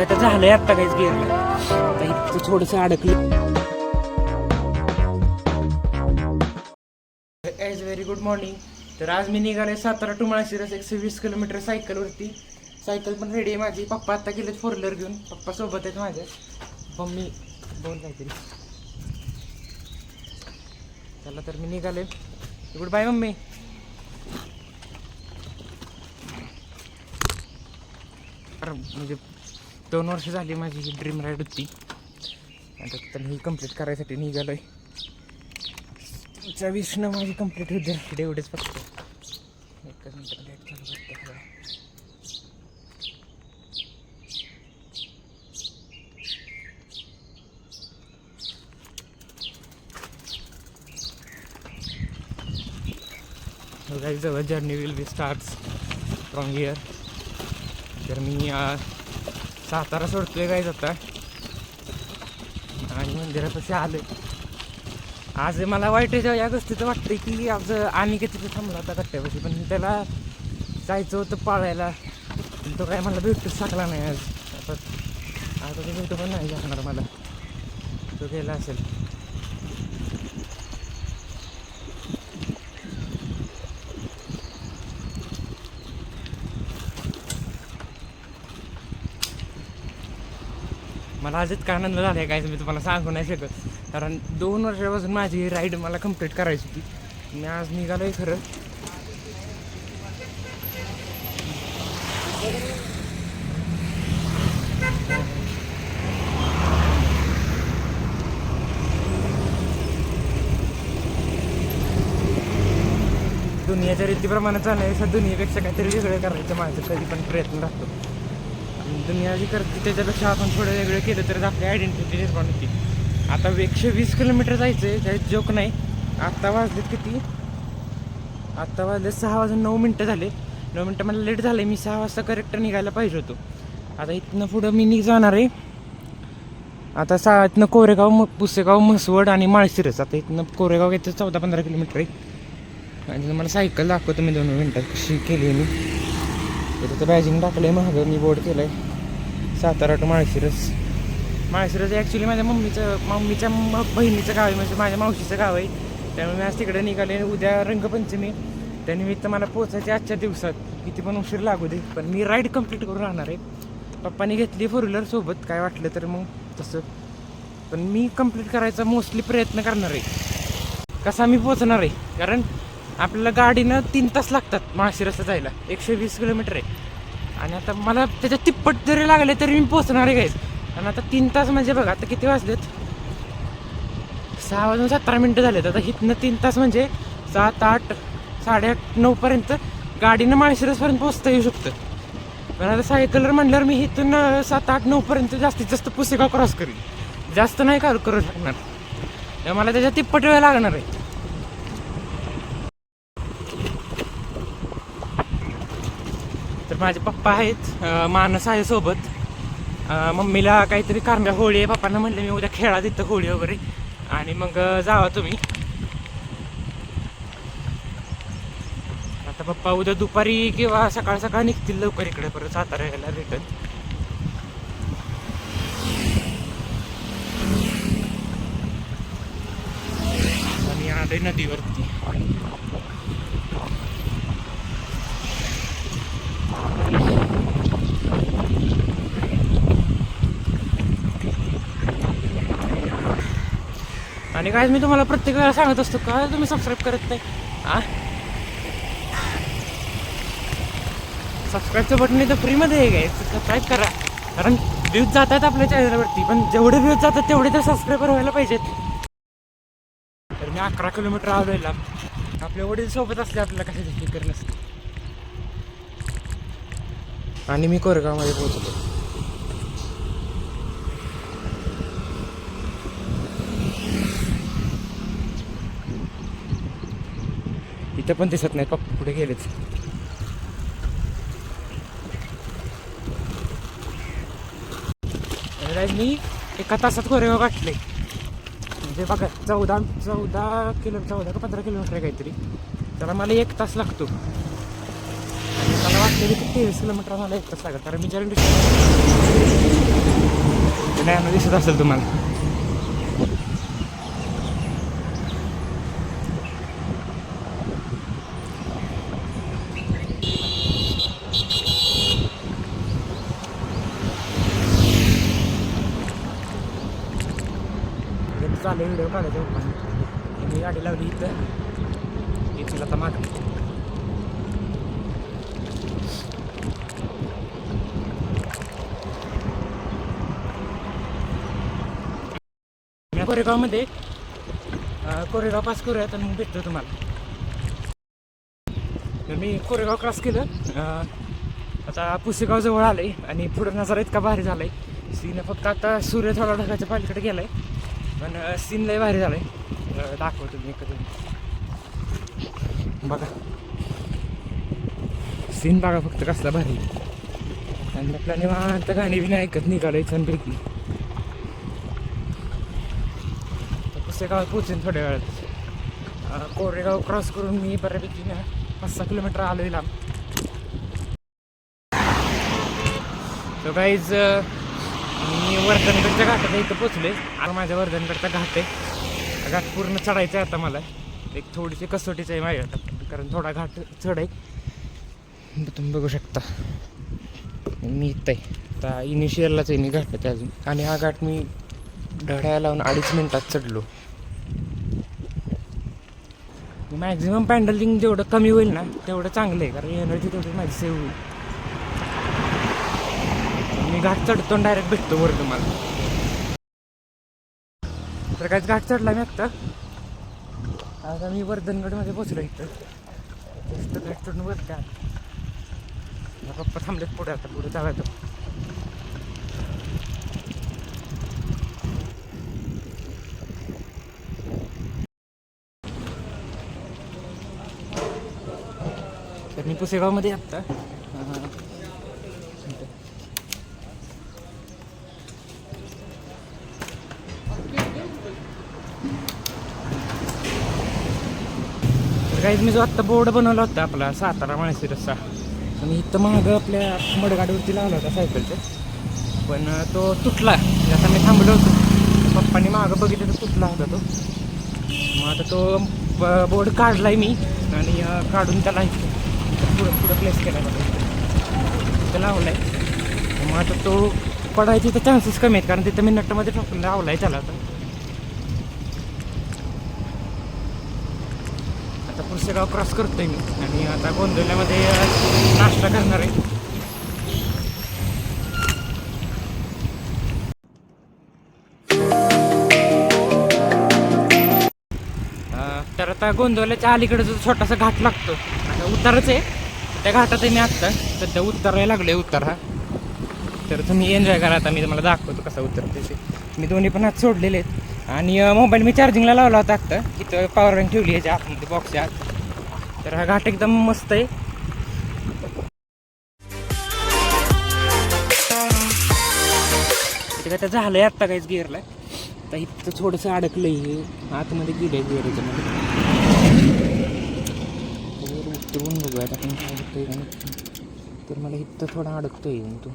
बघा तर झालंय आत्ता काहीच गेअरला आता थोडंसं अडकलं. एज व्हेरी गुड मॉर्निंग तर आज मी निघाले सातारा टू माळशिरस एकशे वीस किलोमीटर सायकलवरती सायकल पण रेडी आहे माझी. पप्पा आता गेलेत फोर व्हीलर घेऊन. पप्पा सोबत आहेत माझ्या. मम्मी बोल काहीतरी. चला तर मी निघाले गुड बाय मम्मी. अरे म्हणजे दोन वर्ष झाली माझी ही ड्रीम राईड होती. आता तर ही कंप्लीट करायसाठी निघालोय. तुमच्या विषनं माझी कंप्लीट द्या एवढेच फक्त. एकच मिनिट लेट चालू करते. Journey will be start from here तर मी सातारा सोडतोय काय आता. आणि मंदिरापाशी आलोय. आज मला वाईट या गोष्टीचं वाटतंय की आज आणि किती थांबला होता कट्ट्यापाशी पण त्याला जायचं होतं पाळायला. तो काय मला भेटूच शकला नाही आज. आता आता तो भेटू पण नाही शकणार मला. तो गेला असेल. मला आजच आनंद झाला आहे काय मी तुम्हाला सांगू नाही शकत. कारण दोन वर्षापासून माझी राईड मला कंप्लीट करायची होती. मी आज निघालो आहे खरं. दुनियाच्या रीतीप्रमाणे चालण्यापेक्षा दुनियेपेक्षा काहीतरी वेगळं करायचं माझं कधी पण प्रयत्न राहतो. दुनिया जी करते त्याच्यापेक्षा आपण थोडं वेगळं केलं तर आपली आयडेंटिटी निर्माण होती. आता एकशे वीस किलोमीटर जायचं आहे त्यात जोक नाही. आत्ता वाजलेत किती? आत्ता वाजले सहा वाजून नऊ मिनटं झाले. नऊ मिनटं मला लेट झालं मी सहा वाजता करेक्ट निघायला पाहिजे होतो. आता इथनं पुढं मी निघ जाणार आहे. आता सा इथनं कोरेगाव म पुसेगाव म्हसवड आणि माळशिरस. आता इथनं कोरेगाव येतं चौदा पंधरा किलोमीटर आहे. आणि तुम्हाला सायकल दाखवतो मी दोन मिनटात कशी केली आहे मी. तर बॅजिंग टाकलं आहे महाग मी बोर्ड केलं आहे सातारा टू माळशिरस. माळशिरस ॲक्च्युली माझ्या मम्मीचं मम्मीच्या बहिणीचं गाव आहे म्हणजे माझ्या मावशीचं गाव आहे. त्यामुळे मी आज तिकडे निघाले उद्या रंगपंचमी त्यानिमित्त मला पोचायचे आजच्या दिवसात. किती पण उशीर लागू दे पण मी राईड कंप्लीट करून राहणार आहे. पप्पानी घेतली फोर व्हीलर सोबत. काय वाटलं तर मग तसं. पण मी कंप्लीट करायचा मोस्टली प्रयत्न करणार आहे. कसा मी पोचणार आहे? कारण आपल्याला गाडीनं तीन तास लागतात माळशिरसला जायला. एकशे वीस किलोमीटर आहे. आणि आता मला त्याच्या तिप्पट जरी लागले तरी मी पोचणार आहे गाईज आणि आता तीन तास म्हणजे बघा आता किती वाजलेत? सहा वाजून सतरा मिनटं झालेत. आता हिथनं तीन तास म्हणजे सात आठ साडेआठ नऊपर्यंत गाडीनं माळशिरसपर्यंत पोचता येऊ शकतं. पण आता सायकलवर म्हणल्यावर मी इथून सात आठ नऊपर्यंत जास्तीत जास्त पुसेगाव क्रॉस करीन. जास्त नाही का करू शकणार? मला त्याच्या तिप्पट वेळ लागणार आहे. तर माझे पप्पा आहेत मानस आहे सोबत. मम्मीला काहीतरी कारंब्या होळी आहे पप्पांना म्हणले मी उद्या खेळा तिथं होळी वगैरे. आणि मग जावा तुम्ही. आता पप्पा उद्या दुपारी किंवा सकाळ सकाळ निघतील लवकर इकडे परत सातारा यायला रिटर्न आणि नदीवरती. आणि काय मी तुम्हाला प्रत्येक वेळेला सांगत असतो का तुम्ही सबस्क्राईब करत नाही? हा सबस्क्राईबचं बटन तर फ्रीमध्ये आहे काय सबस्क्राईब करा. कारण व्ह्यूज जात आहेत आपल्या चॅनलवरती पण जेवढे व्ह्यूज जातात तेवढे तर सबस्क्राईबर व्हायला पाहिजेत. तर मी अकरा किलोमीटर आलोय लांब आपल्या वडील सोबत असले आपल्याला कशाची फिकर नसते आणि मी कोरगावमध्ये पोहोचलो. ते पण दिसत नाही पप्पा पुढे गेलेच मी एका तासात कोरेगाव गाठले म्हणजे बघा चौदा चौदा किलो चौदा का पंधरा किलोमीटर आहे काहीतरी. त्याला मला एक तास लागतो. आणि मला वाटलं की तेवीस किलोमीटर मला एक तास लागत कारण मी ज्या नाही दिसत असेल तुम्हाला इथं चालू व्हिडिओ काढायचा पप्पा मी गाडी लावली इथं. इथून आता माग. कोरेगावमध्ये कोरेगाव पास करूया तर मग भेटतो तुम्हाला. तर मी कोरेगाव क्रॉस केलं. आता पुसेगाव जवळ आहे आणि पुढं नजारा इतका भारी झालाय. सीन फक्त आता सूर्य थोडा ढगाच्या पालीकडे आहे पण सीन लय भारी झालं आहे दाखवतो मी कधी बघा. सीन बघा फक्त कसला भारी. आणि आपल्या निवांत गाणी बिणी ऐकत निघालं छानपैकी. पुस्तकावर पोचेन थोड्या वेळात. कोरेगाव क्रॉस करून मी बऱ्यापैकी पाच सहा किलोमीटर आलो लांब. तो काहीच मी वर्धनगडच्या घाटात इथं पोचले आता माझ्या वर्धनगडचा घाट आहे. घाट पूर्ण चढायचा आहे आता मला. एक थोडीशी कसोटीच आहे माझ्या कारण थोडा घाट चढ आहे. तुम्ही बघू शकता. मी इथं आहे. आता इनिशियललाच आहे मी घाटात अजून. आणि हा घाट मी ढळ्या लावून अडीच मिनिटात चढलो. मॅक्झिमम पॅन्डलिंग जेवढं कमी होईल ना तेवढं चांगलं आहे कारण एनर्जी तेवढी माझी सेव्ह होईल. घाट चढतो डायरेक्ट भेटतो वर तुम्हाला तर काहीच घाट चढला मी आत्ता. आता मी वर्धनगडमध्ये पोचलो इथं. जास्त घाट चढून वर का पप्पा थांबलेत पुढे आता पुढे जायचं तर मी पुसेगावमध्ये आत्ता अं, तर काहीच मी जो आत्ता बोर्ड बनवला होता आपला सातारा माणसी रस्सा आणि इथं मागं आपल्या मडगाडीवरती लावला होता सायकलचं. पण तो तुटला. म्हणजे आता मी थांबलो होतो. पप्पांनी मागं बघितलं तर तुटला होता तो. मग आता तो ब- बोर्ड काढलाय मी आणि काढून त्याला पुढं पुढं प्लेस केला होता इथं लावलाय. मग आता तो पडायचे तर चान्सेस कमी आहेत कारण तिथं मी नटमध्ये ठोकून लावलाय त्याला आता. आता पुसेगाव क्रॉस करतोय मी. आणि आता गोंदवल्यामध्ये नाश्ता करणार आहे. तर आता गोंदवल्याच्या अलीकडे जो छोटासा घाट लागतो आता उतारच आहे. त्या घाटात मी आत्ता सध्या उतरायला लागलोय उतार हा. तर तुम्ही एन्जॉय करा. आता मी तुम्हाला दाखवतो कसा उतरते ते. मी दोन्ही पण हात सोडलेले आहेत. आणि मोबाईल मी चार्जिंगला लावला होता आत्ता. इथं पॉवर बँक ठेवली याच्या आतमध्ये बॉक्सच्या आत. तर हा घाट एकदम मस्त आहे. इथं काय तर झालंय आत्ता काहीच गिअरला आता इथं थोडंसं अडकलंय हे. आतमध्ये गेलंय गिअर याच्यामध्ये. वर उतरवून बघूयात आपण काय होतंय तर मला इथं थोडा अडकतोय तो